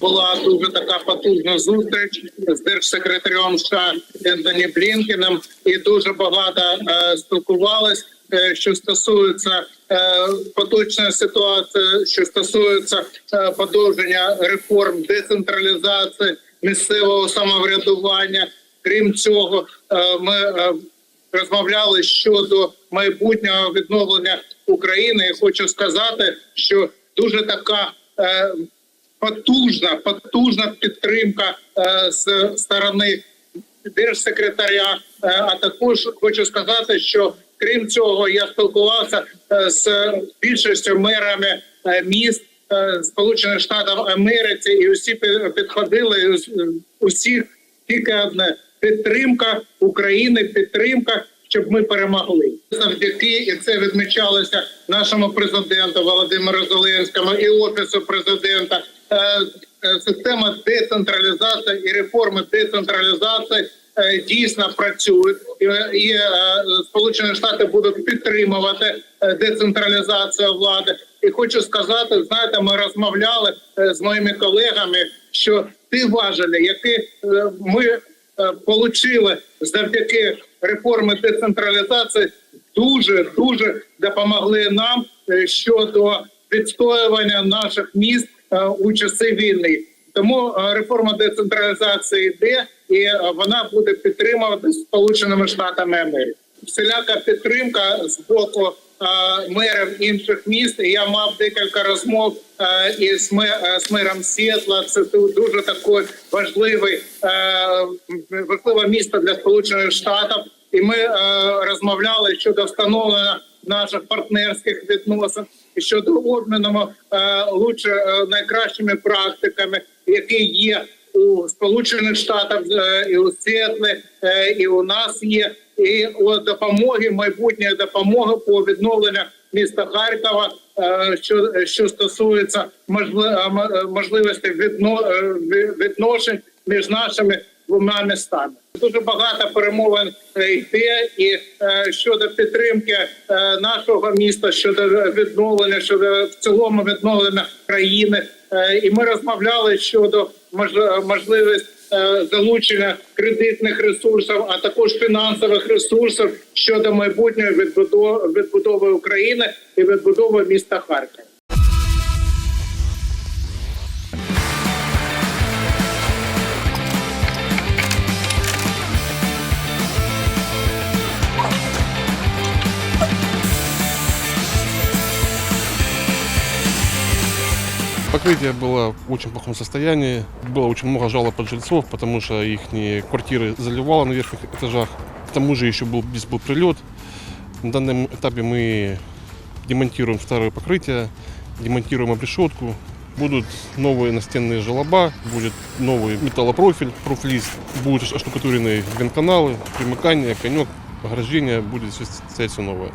Була дуже така потужна зустріч з держсекретарем США Ентоні Блінкеном, і дуже багато е, спілкувались, е, що стосується е, поточної ситуації, що стосується е, подовження реформ децентралізації місцевого самоврядування. Крім цього, е, ми е, розмовляли щодо майбутнього відновлення України. І хочу сказати, що дуже така е, потужна, потужна підтримка е, з сторони держсекретаря. Е, а також хочу сказати, що крім цього, я спілкувався е, з більшістю мерами міст Сполучених Штатів Америки, і усі підходили. Усіх тільки одне підтримка України, підтримка, щоб ми перемогли. Завдяки і це відмічалося нашому президенту Володимиру Зеленському і офісу президента. Е, е, Система децентралізації і реформи децентралізації е, дійсно працюють, і, Сполучені Штати будуть підтримувати децентралізацію влади. І хочу сказати, знаєте, ми розмовляли з моїми колегами, що ті важелі, які ми получили завдяки реформи децентралізації, дуже дуже допомогли нам щодо відстоювання наших міст у часи війни. Тому е, реформа децентралізації йде, і е, вона буде підтримувати Сполученими Штатами Америки. Всіляка підтримка з боку е, мерів інших міст. Я мав декілька розмов е, із е, мером Сіетла. Це дуже такий важливий е, важливе місто для Сполучених Штатів. І ми е, розмовляли щодо встановлення наших партнерських відносин. Щодо обміну е, лучше е, найкращими практиками, які є у Сполучених Штатах е, і у Сіетлі, е, і у нас є, і у допомоги майбутньої допомоги по відновленню міста Харкова, що, що стосується можливості відно, відношень між нашими двома містами. Дуже багато перемовин е, йде і е, щодо підтримки е, нашого міста, щодо відновлення, щодо в цілому відновлення країни. І ми розмовляли щодо мож- можливості залучення кредитних ресурсів, а також фінансових ресурсів щодо майбутньої відбудови, України і відбудови міста Харкова. Покрытие было в очень плохом состоянии. Было очень много жалоб от жильцов, потому что их квартиры заливало на верхних этажах. К тому же еще был, здесь был прилет. На данном этапе мы демонтируем старое покрытие, демонтируем обрешетку. Будут новые настенные желоба, будет новый металлопрофиль, профлист, будут оштукатуренные вентканалы, примыкание, конек, ограждение, будет все все новое.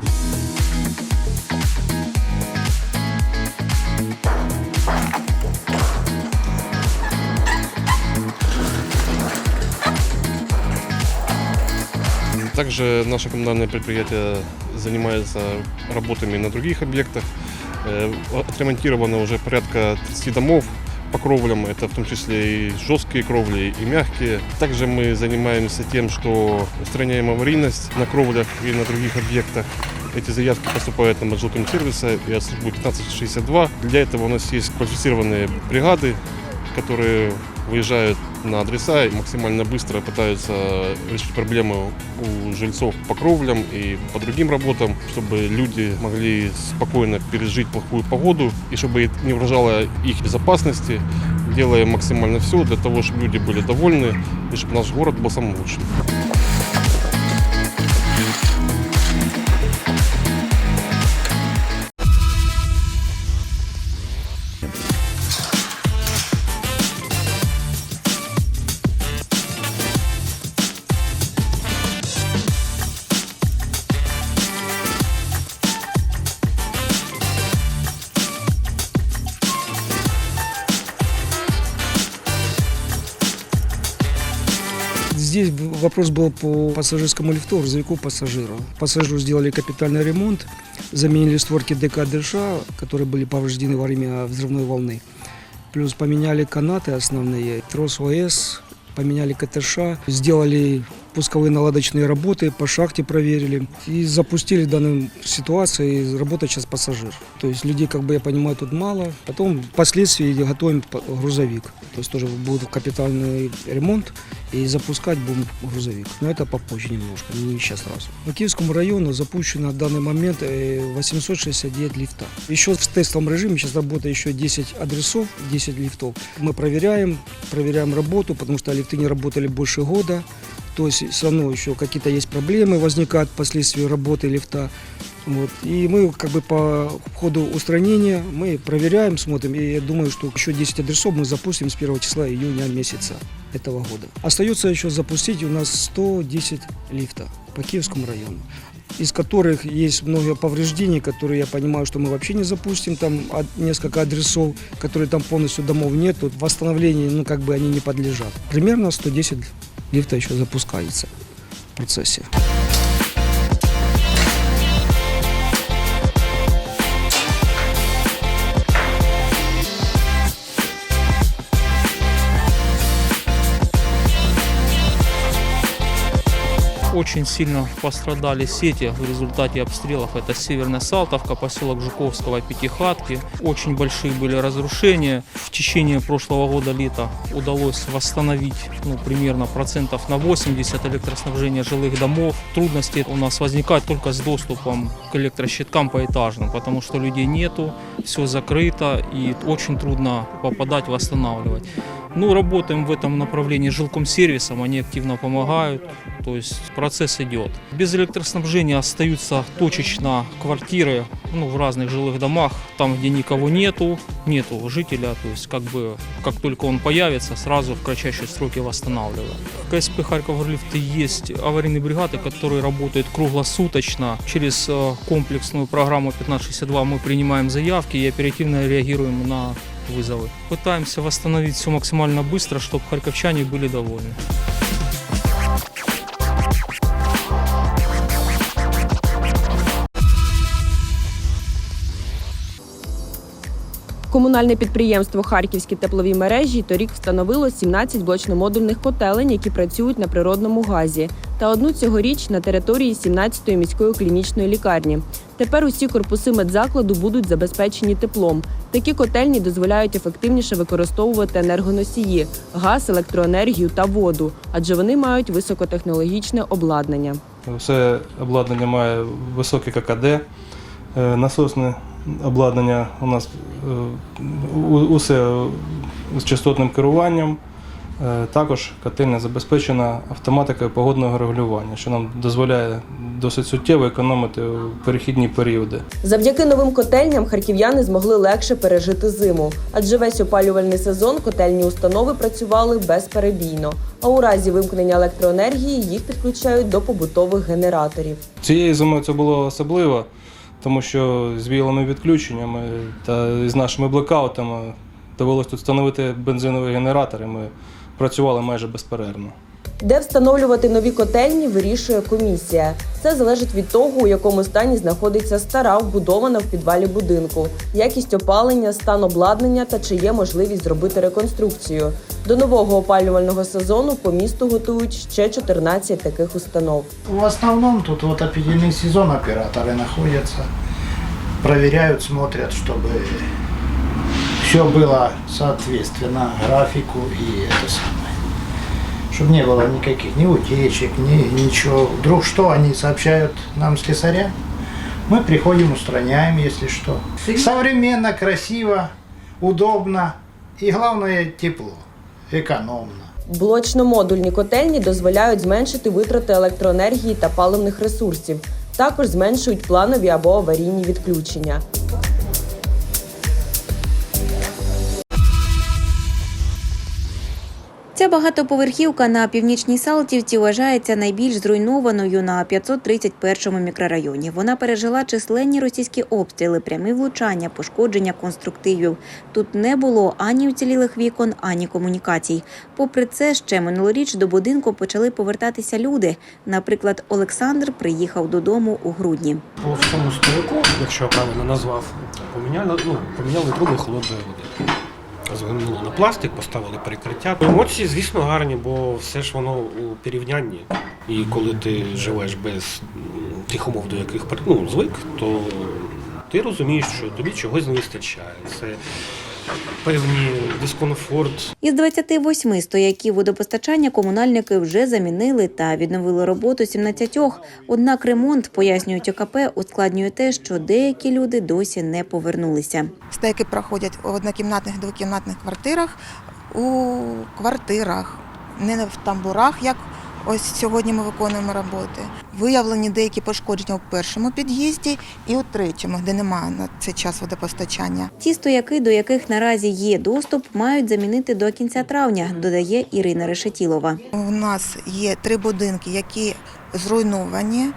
Также наше коммунальное предприятие занимается работами на других объектах. Э, Отремонтировано уже порядка 30 домов по кровлям, это в том числе и жесткие кровли, и мягкие. Также мы занимаемся тем, что устраняем аварийность на кровлях и на других объектах. Эти заявки поступают на маршрутом сервиса и от службы 1562. Для этого у нас есть квалифицированные бригады, которые выезжают на адреса и максимально быстро пытаются решить проблемы у жильцов по кровлям и по другим работам, чтобы люди могли спокойно пережить плохую погоду и чтобы это не угрожало их безопасности. Делаем максимально все для того, чтобы люди были довольны и чтобы наш город был самым лучшим. вопрос был по пассажирскому лифту, грузовику пассажира. Пассажиру сделали капитальный ремонт, заменили створки ДК ДШ, которые были повреждены во время взрывной волны. Плюс поменяли канаты основные, трос ОС, поменяли КТШ, сделали пусковые наладочные работы, по шахте проверили и запустили в данной ситуации работать сейчас пассажир. То есть людей, как бы я понимаю, тут мало. Потом впоследствии готовим грузовик. То есть тоже будет капитальный ремонт и запускать будем грузовик. Но это попозже немножко, не сейчас сразу. По Киевскому району запущено в данный момент э, 869 лифта. Еще в тестовом режиме сейчас работает еще 10 адресов, 10 лифтов. Мы проверяем, проверяем работу, потому что лифты не работали больше года. То есть все равно еще какие-то есть проблемы возникают впоследствии работы лифта. Вот. И мы как бы по ходу устранения мы проверяем, смотрим. И я думаю, что еще 10 адресов мы запустим с 1 числа июня месяца этого года. Остается еще запустить у нас 110 лифта по Киевскому району из которых есть много повреждений, которые я понимаю, что мы вообще не запустим. Там несколько адресов, которые там полностью домов нет. Тут восстановлению, ну, как бы они не подлежат. Примерно 110 лифта що запускається в процессе. Очень сильно пострадали сети в результате обстрелов. Это Северная Салтовка, поселок Жуковского, Пятихатки. Очень большие были разрушения. В течение прошлого года лета удалось восстановить ну, примерно процентов на 80 электроснабжения жилых домов. Трудности у нас возникают только с доступом к электрощиткам поэтажным, потому что людей нету, все закрыто и очень трудно попадать, восстанавливать. Ну, работаем в этом направлении с жилкомсервисом, они активно помогают, то есть процесс идет. Без электроснабжения остаются точечно квартиры ну, в разных жилых домах, там, где никого нету, нету жителя, то есть как бы как только он появится, сразу в кратчайшие сроки восстанавливаем. В КСП Харьков Горлифты есть аварийные бригады, которые работают круглосуточно. Через э, комплексную программу 1562 мы принимаем заявки и оперативно реагируем на вызовы. Пытаемся восстановить все максимально быстро, чтобы харьковчане были довольны. Комунальне підприємство Харківські теплові мережі торік встановило 17 блочно-модульних котелень, які працюють на природному газі, та одну цьогоріч на території 17-ї міської клінічної лікарні. Тепер усі корпуси медзакладу будуть забезпечені теплом. Такі котельні дозволяють ефективніше використовувати енергоносії, газ, електроенергію та воду, адже вони мають високотехнологічне обладнання. Все обладнання має високе ККД, е, насосне обладнання у нас е, усе з частотним керуванням. Е, Також котельня забезпечена автоматикою погодного регулювання, що нам дозволяє досить суттєво економити перехідні періоди. Завдяки новим котельням харків'яни змогли легше пережити зиму, адже весь опалювальний сезон котельні установи працювали безперебійно. А у разі вимкнення електроенергії їх підключають до побутових генераторів. Цієї зими це було особливо, тому що з віялими відключеннями та з нашими блекаутами довелося тут встановити бензинові генератори. Ми працювали майже безперервно. Де встановлювати нові котельні, вирішує комісія. Це залежить від того, у якому стані знаходиться стара вбудована в підвалі будинку, якість опалення, стан обладнання та чи є можливість зробити реконструкцію. До нового опалювального сезону по місту готують ще 14 таких установ. В основном тут вот определенный сезон операторы находятся, проверяют, смотрят, чтобы все было соответственно графику и это самое. Чтобы не было никаких ни утечек, ни ничего. Вдруг что, они сообщают нам слесаря, мы приходим, устраняем, если что. Современно, красиво, удобно и главное тепло, экономно. Блочно-модульні котельні дозволяють зменшити витрати електроенергії та паливних ресурсів. Також зменшують планові або аварійні відключення. Багатоповерхівка на північній Салтівці вважається найбільш зруйнованою на 531-му мікрорайоні. Вона пережила численні російські обстріли, прямі влучання, пошкодження конструктивів. Тут не було ані уцілілих вікон, ані комунікацій. Попри це, ще минулоріч до будинку почали повертатися люди. Наприклад, Олександр приїхав додому у грудні. По всьому стояку, якщо я правильно назвав, поміняли, ну, поміняли труби холодної води. Звернули на пластик, поставили перекриття. Емоції, звісно, гарні, бо все ж воно у порівнянні. І коли ти живеш без тих умов, до яких ну, звик, то ти розумієш, що тобі чогось не вистачає. Це певний дискомфорт, Із 28 стояків водопостачання комунальники вже замінили та відновили роботу 17. Однак ремонт, пояснюють ОКП, ускладнює те, що деякі люди досі не повернулися. Стейки проходять в однокімнатних, двокімнатних квартирах у квартирах, не в тамбурах, як ось сьогодні ми виконуємо роботи. Виявлені деякі пошкодження у першому під'їзді і у третьому, де немає на цей час водопостачання. Ті стояки, до яких наразі є доступ, мають замінити до кінця травня, додає Ірина Решетілова. У нас є три будинки, які зруйновані,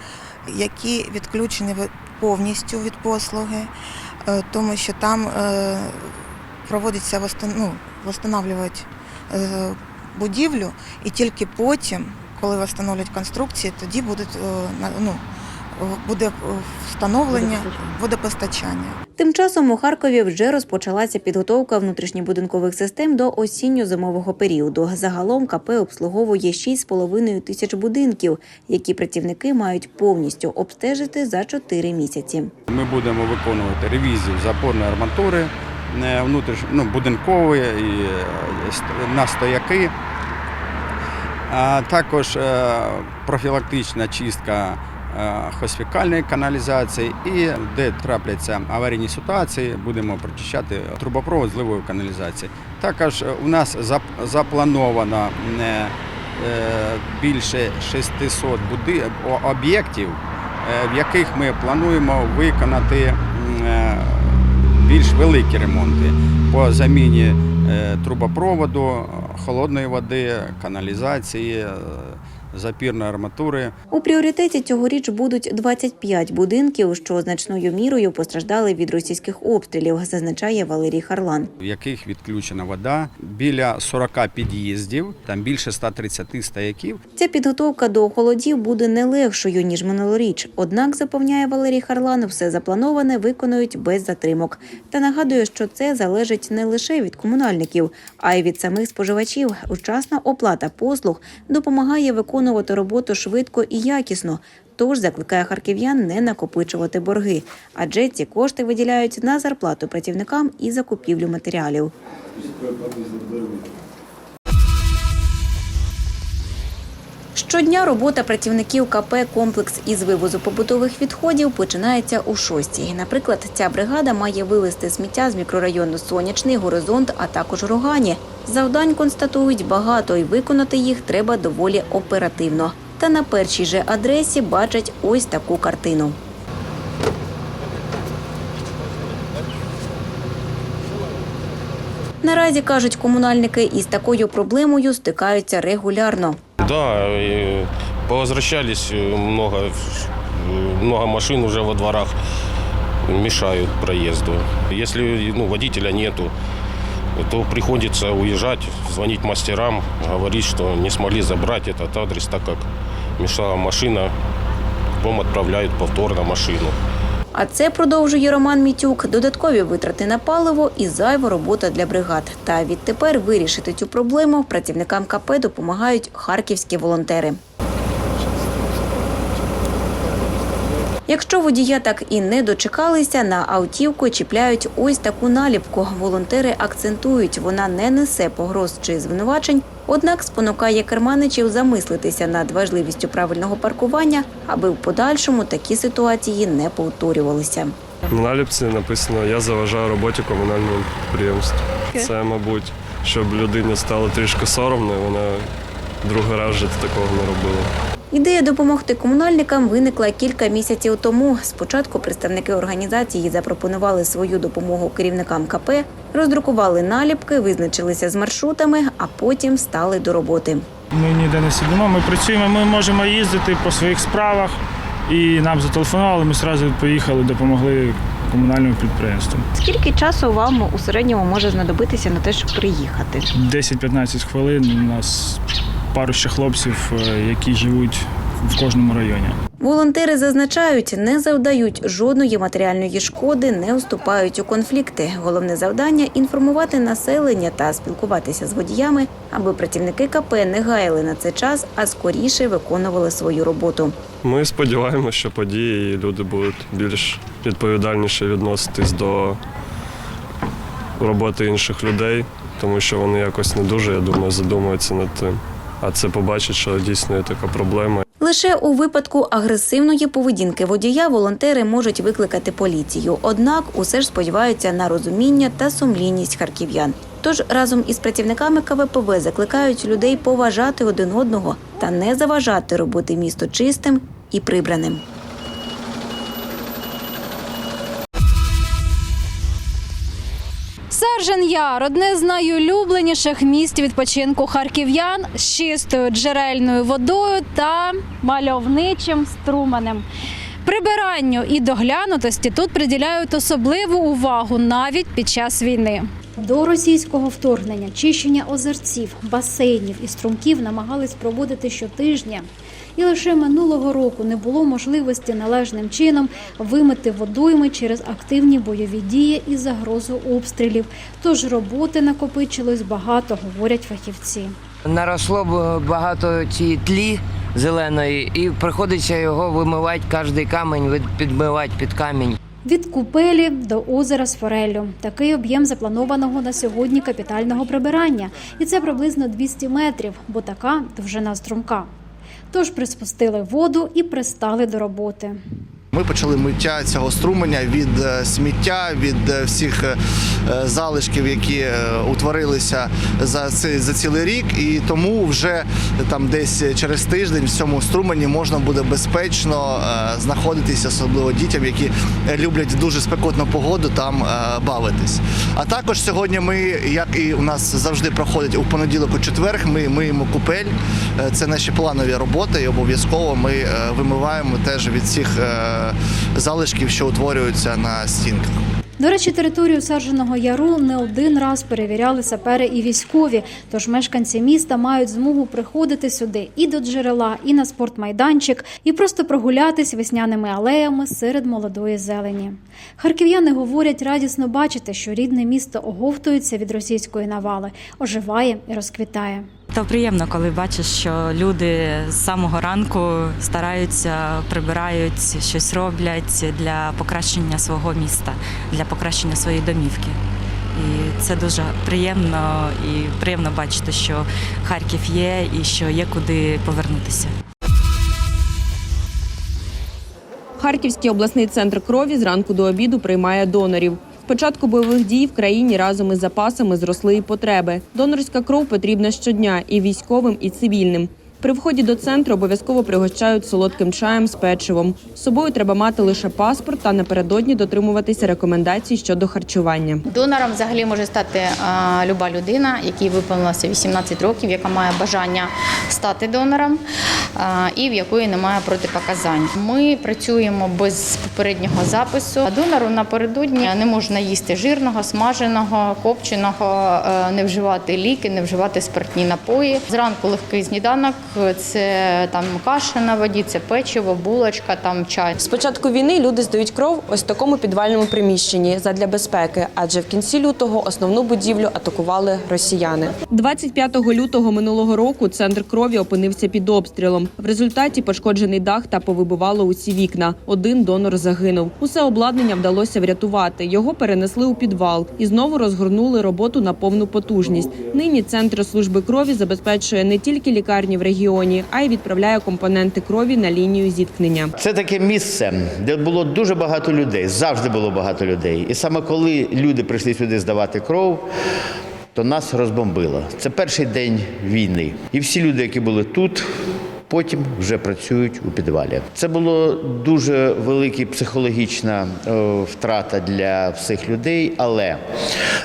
які відключені повністю від послуги, е, тому що там е, проводиться ну, восстанавлюють е, будівлю, і тільки потім, коли встановлюють конструкції, тоді будуть, е, на- ну, буде е, встановлення водопостачання. Тим часом у Харкові вже розпочалася підготовка внутрішньобудинкових систем до осінньо-зимового періоду. Загалом КП обслуговує 6,5 тисяч будинків, які працівники мають повністю обстежити за 4 місяці. Ми будемо виконувати ревізію запорної арматури е, внутріш, ну, будинкової і е, ст- на стояки. Також е, профілактична чистка е, хосфікальної каналізації і де трапляться аварійні ситуації, будемо прочищати трубопровод зливої каналізації. Також е, у нас заплановано більше 600 об'єктів, в яких ми плануємо виконати більш великі ремонти по заміні трубопроводу, холодної води, каналізації, е, запірної арматури. У пріоритеті цьогоріч будуть 25 будинків, що значною мірою постраждали від російських обстрілів, зазначає Валерій Харлан. в яких відключена вода, біля 40 під'їздів, там більше 130 стояків. Ця підготовка до холодів буде не легшою ніж минулоріч. Однак, запевняє Валерій Харлан, все заплановане виконують без затримок. Та нагадує, що це залежить не лише від комунальників, а й від самих споживачів. Учасна оплата послуг допомагає виконувати роботу швидко і якісно. Тож закликає харків'ян не накопичувати борги, адже ці кошти виділяють на зарплату працівникам і закупівлю матеріалів. Щодня робота працівників КП «Комплекс» із вивозу побутових відходів починається у шостій. Наприклад, ця бригада має вивезти сміття з мікрорайону Сонячний, Горизонт, а також Рогані. Завдань констатують багато, і виконати їх треба доволі оперативно. Та на першій же адресі бачать ось таку картину. Наразі кажуть комунальники, із такою проблемою стикаються регулярно. Да, повозвращались э, много, э, много машин уже во дворах мешают проезду. Если ну, водителя нету, то приходится уезжать, звонить мастерам, говорить, что не смогли забрать этот адрес, так как мешала машина, потом отправляют повторно машину. А це продовжує Роман Мітюк. Додаткові витрати на паливо і зайва робота для бригад. Та відтепер вирішити цю проблему працівникам КП допомагають харківські волонтери. Якщо водія так і не дочекалися, на автівку чіпляють ось таку наліпку. Волонтери акцентують, вона не несе погроз чи звинувачень, однак спонукає керманичів замислитися над важливістю правильного паркування, аби в подальшому такі ситуації не повторювалися. На наліпці написано Я заважаю роботі комунального підприємства. Це, мабуть, щоб людині стало трішки соромно, і вона другий раз вже такого не робила. Ідея допомогти комунальникам виникла кілька місяців тому. Спочатку представники організації запропонували свою допомогу керівникам КП, роздрукували наліпки, визначилися з маршрутами, а потім стали до роботи. Ми ніде не сидимо, ми працюємо, ми можемо їздити по своїх справах. І нам зателефонували, ми одразу поїхали, допомогли комунальному підприємству. Скільки часу вам у середньому може знадобитися на те, щоб приїхати? 10-15 хвилин. У нас пару ще хлопців, е, які живуть в кожному районі. Волонтери зазначають, не завдають жодної матеріальної шкоди, не вступають у конфлікти. Головне завдання інформувати населення та спілкуватися з водіями, аби працівники КП не гаяли на це час, а скоріше виконували свою роботу. Ми сподіваємося, що події і люди будуть більш відповідальніше відноситись до роботи інших людей, тому що вони якось не дуже, я думаю, задумуються над тим. А це побачить, що дійсно є така проблема. Лише у випадку агресивної поведінки водія волонтери можуть викликати поліцію. Однак усе ж сподіваються на розуміння та сумлінність харків'ян. Тож разом із працівниками КВПВ закликають людей поважати один одного та не заважати робити місто чистим і прибраним. Саржен Яр одне з найулюбленіших місць відпочинку харків'ян з чистою джерельною водою та мальовничим струменем. Прибиранню і доглянутості тут приділяють особливу увагу навіть під час війни. До російського вторгнення чищення озерців, басейнів і струмків намагались проводити щотижня. І лише минулого року не було можливості належним чином вимити водойми через активні бойові дії і загрозу обстрілів. Тож роботи накопичилось багато, говорять фахівці. Наросло багато цієї тлі зеленої, і приходиться його вимивати кожен камінь, підмивати під камінь. Від купелі до озера з фореллю. Такий об'єм запланованого на сьогодні капітального прибирання. І це приблизно 200 метрів, бо така довжина струмка. Тож приспустили воду і пристали до роботи. Ми почали миття цього струменя від е, сміття, від е, всіх е, залишків, які утворилися за цей за цілий рік. І тому вже там десь через тиждень в цьому струмені можна буде безпечно знаходитися, особливо дітям, які люблять дуже спекотну погоду, там бавитись. А також сьогодні ми, як і у нас завжди проходить у понеділок, у четвер, ми миємо купель. Це наші планові роботи, і обов'язково ми вимиваємо теж від всіх залишків, що утворюються на стінках. До речі, територію садженого яру не один раз перевіряли сапери і військові. Тож мешканці міста мають змогу приходити сюди і до джерела, і на спортмайданчик, і просто прогулятись весняними алеями серед молодої зелені. Харків'яни говорять радісно бачити, що рідне місто оговтується від російської навали, оживає і розквітає. То приємно, коли бачиш, що люди з самого ранку стараються, прибирають, щось роблять для покращення свого міста, для покращення своєї домівки. І це дуже приємно і приємно бачити, що Харків є і що є куди повернутися. Харківський обласний центр крові зранку до обіду приймає донорів. Початку бойових дій в країні разом із запасами зросли і потреби. Донорська кров потрібна щодня і військовим, і цивільним. При вході до центру обов'язково пригощають солодким чаєм з печивом. З собою треба мати лише паспорт та напередодні дотримуватися рекомендацій щодо харчування. Донором взагалі може стати люба людина, якій виповнилося 18 років, яка має бажання стати донором і в якої немає протипоказань. Ми працюємо без попереднього запису. Донору напередодні не можна їсти жирного, смаженого, копченого, не вживати ліки, не вживати спиртні напої. Зранку легкий сніданок це там каша на воді, це печиво, булочка, там чай. З початку війни люди здають кров ось такому підвальному приміщенні задля безпеки, адже в кінці лютого основну будівлю атакували росіяни. 25 лютого минулого року центр крові опинився під обстрілом. В результаті пошкоджений дах та повибивало усі вікна. Один донор загинув. Усе обладнання вдалося врятувати. Його перенесли у підвал і знову розгорнули роботу на повну потужність. Нині центр служби крові забезпечує не тільки лікарні в регіоні, а й відправляє компоненти крові на лінію зіткнення. Це таке місце, де було дуже багато людей, завжди було багато людей. І саме коли люди прийшли сюди здавати кров, то нас розбомбило. Це перший день війни. І всі люди, які були тут. Потім вже працюють у підвалі. Це було дуже велика психологічна е, втрата для всіх людей, але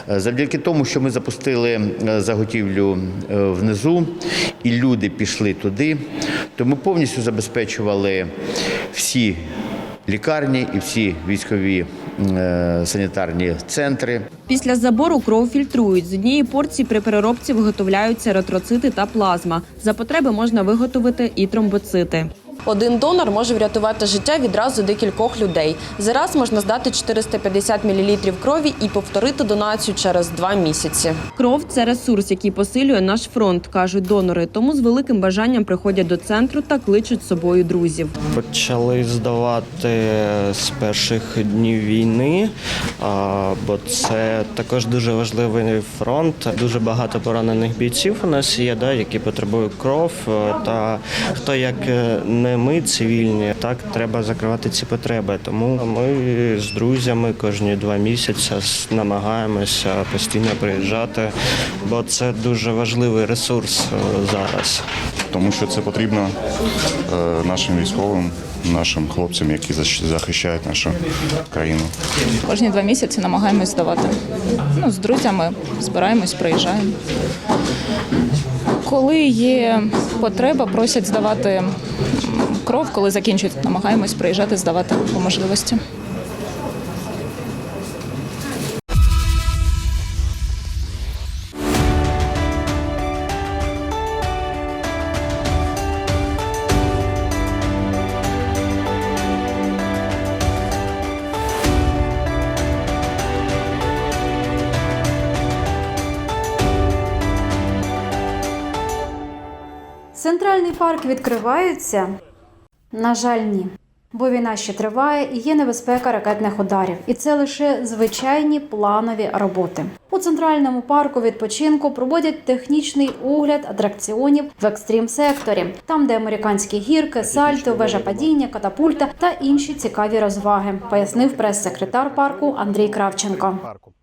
е, завдяки тому, що ми запустили е, заготівлю внизу, і люди пішли туди, то ми повністю забезпечували всі лікарні і всі військові е, санітарні центри. Після забору кров фільтрують. З однієї порції при переробці виготовляються еритроцити та плазма. За потреби можна виготовити і тромбоцити. Один донор може врятувати життя відразу декількох людей. Зараз можна здати 450 мл крові і повторити донацію через два місяці. Кров це ресурс, який посилює наш фронт, кажуть донори. Тому з великим бажанням приходять до центру та кличуть з собою друзів. Почали здавати з перших днів війни, бо це також дуже важливий фронт. Дуже багато поранених бійців у нас є, да, які потребують кров. е, Та хто як е, не ми, цивільні, так треба закривати ці потреби. Тому ми з друзями кожні два місяці намагаємося постійно приїжджати, бо це дуже важливий ресурс е, зараз. тому що це потрібно е, нашим військовим, нашим хлопцям, які захищають нашу країну. Кожні два місяці намагаємось здавати. Ну, з друзями збираємось, приїжджаємо. Коли є потреба, просять здавати кров, коли закінчують, намагаємось приїжджати, здавати по можливості. Парк відкривається? На жаль, ні. Бо війна ще триває і є небезпека ракетних ударів. І це лише звичайні планові роботи. У центральному парку відпочинку проводять технічний огляд атракціонів в екстрім секторі, там, де американські гірки, сальто, вежа падіння, катапульта та інші цікаві розваги, пояснив прес-секретар парку Андрій Кравченко.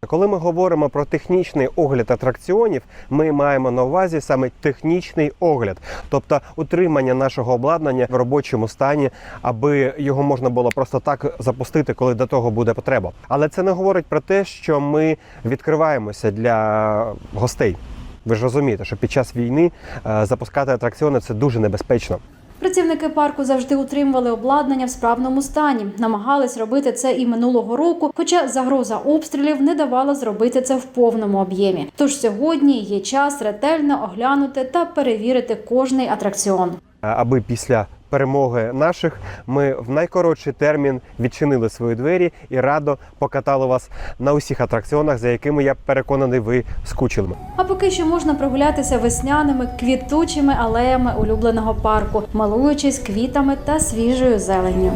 Коли ми говоримо про технічний огляд атракціонів, ми маємо на увазі саме технічний огляд, тобто утримання нашого обладнання в робочому стані, аби його можна було просто так запустити, коли до того буде потреба. Але це не говорить про те, що ми відкриваємося для гостей. Ви ж розумієте, що під час війни е, запускати атракціони це дуже небезпечно. Працівники парку завжди утримували обладнання в справному стані, намагались робити це і минулого року, хоча загроза обстрілів не давала зробити це в повному об'ємі. Тож сьогодні є час ретельно оглянути та перевірити кожний атракціон. Аби після перемоги наших ми в найкоротший термін відчинили свої двері і радо покатали вас на усіх атракціонах, за якими я переконаний, ви скучили. А поки що можна прогулятися весняними квітучими алеями улюбленого парку, малуючись квітами та свіжою зеленню.